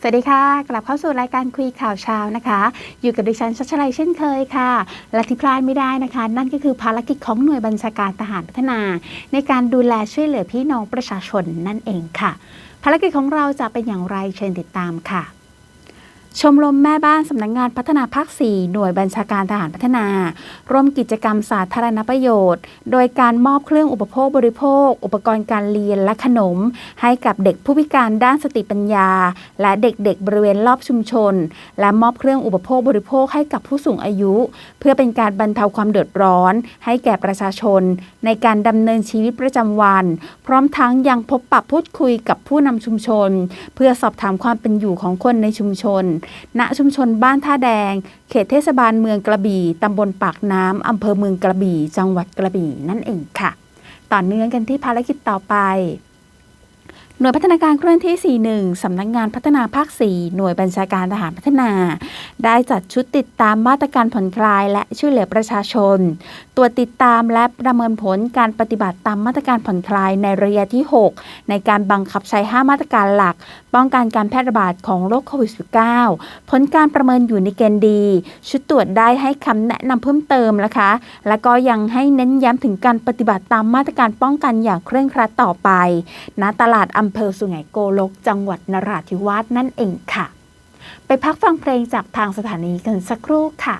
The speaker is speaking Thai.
สวัสดีค่ะ กลับเข้าสู่รายการคุยข่าวเช้านะคะ อยู่กับดิฉันชัชลัยเช่นเคยค่ะ และที่พลาดไม่ได้นะคะ นั่นก็คือภารกิจของหน่วยบัญชาการทหารพัฒนา ในการดูแลช่วยเหลือพี่น้องประชาชนนั่นเองค่ะ ภารกิจของเราจะเป็นอย่างไรเชิญติดตามค่ะ ชมรมแม่บ้านสำนักงงานพัฒนาภาค 4 หน่วยบัญชาการทหารพัฒนา ร่วมกิจกรรมสาธารณประโยชน์ โดยการมอบเครื่องอุปโภคบริโภค อุปกรณ์การเรียนและขนม ให้กับเด็กผู้พิการด้านสติปัญญา และเด็กๆ บริเวณรอบชุมชน และมอบเครื่องอุปโภคบริโภคให้กับผู้สูงอายุ เพื่อเป็นการบรรเทาความเดือดร้อน ให้แก่ประชาชน ในการดำเนินชีวิตประจำวัน พร้อมทั้งยังพบปะพูดคุยกับผู้นำชุมชน เพื่อสอบถามความเป็นอยู่ของคนในชุมชนณชุมชนบ้านท่าแดง เขตเทศบาลเมืองกระบี่ตำบลปากน้ำอำเภอเมืองกระบี่ จังหวัดกระบี่นั่นเองค่ะ ต่อเนื่องกันที่ภารกิจต่อไป หน่วยพัฒนาการเคลื่อนที่ 41 สำนักงานพัฒนาภาค 4 หน่วยบัญชาการทหารพัฒนา ได้จัดชุดติดตามมาตรการผ่อนคลาย และช่วยเหลือประชาชน ตรวจติดตามและประเมินผลการปฏิบัติตามมาตรการผ่อนคลายในระยะที่ 6 ในการบังคับใช้ 5 มาตรการหลัก ป้องกันการแพร่ระบาดของโรคโควิด -19 ผลการประเมินอยู่ในเกณฑ์ดี ชุดตรวจได้ให้คำแนะนำเพิ่มเติมนะคะ และก็ยังให้เน้นย้ำถึงการปฏิบัติตามมาตรการป้องกันอย่างเคร่งครัดต่อไปณตลาดอำเภอสุไหงโกลก จังหวัดนราธิวาสนั่นเองค่ะ ไปพักฟังเพลงจากทางสถานีกันสักครู่ค่ะ